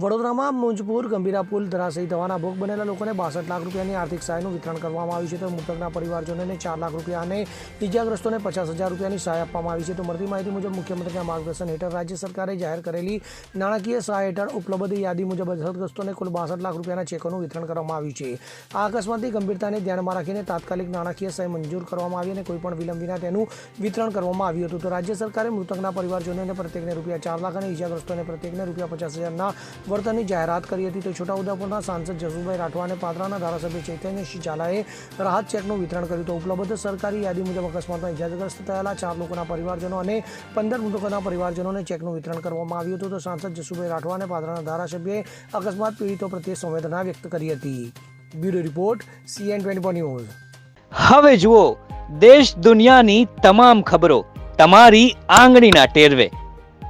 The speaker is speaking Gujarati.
વડોદરામાં મુંજપુર ગંભીરા પુલ ધરાશયી થવાના ભોગ બનેલા લોકોને બાસઠ લાખ રૂપિયાની આર્થિક સહાયનું વિતરણ કરવામાં આવ્યું છે. તો મૃતકના પરિવારજનોને ચાર લાખ રૂપિયા અને ઇજાગ્રસ્તોને પચાસ હજાર રૂપિયાની સહાય આપવામાં આવી છે. તો મળતી માહિતી મુજબ મુખ્યમંત્રીના માર્ગદર્શન હેઠળ રાજ્ય સરકારે જાહેર કરેલી નાણાકીય સહાય હેઠળ ઉપલબ્ધ યાદી મુજબ અસરગ્રસ્તોને કુલ બાસઠ લાખ રૂપિયાના ચેકોનું વિતરણ કરવામાં આવ્યું છે. આ અકસ્માતની ગંભીરતાને ધ્યાનમાં રાખીને તાત્કાલિક નાણાકીય સહાય મંજૂર કરવામાં આવી અને કોઈપણ વિલંબ વિના તેનું વિતરણ કરવામાં આવ્યું હતું. તો રાજ્ય સરકારે મૃતકના પરિવારજનોને પ્રત્યેકને રૂપિયા ચાર લાખ અને ઇજાગ્રસ્તોને પ્રત્યેકને રૂપિયા પચાસ હજારના વળતરની જાહેરાત કરી હતી તો છોટાઉદેપુરના સાંસદ જસુભાઈ રાઠવા અને પાદરાના ધારાસભ્ય ચૈતન્યસિંહ ઝાલાએ રાહત ચેકનું વિતરણ કર્યું તો ઉપલબ્ધ સરકારી યાદી મુજબ અકસ્માતમાં ઇજાગ્રસ્ત થયેલા ચાર લોકોના પરિવારજનો અને પંદર મૃતકોના પરિવારજનોને ચેકનું વિતરણ કરવામાં આવ્યું હતું તો સાંસદ જસુભાઈ રાઠવા અને પાદરાના ધારાસભ્યએ અકસ્માત પીડિતો પ્રત્યે સંવેદના વ્યક્ત કરી હતી. Bureau report CN twenty news. હવે જુઓ, દેશ દુનિયાની તમામ ખબરો તમારી આંગળીના ટેરવે.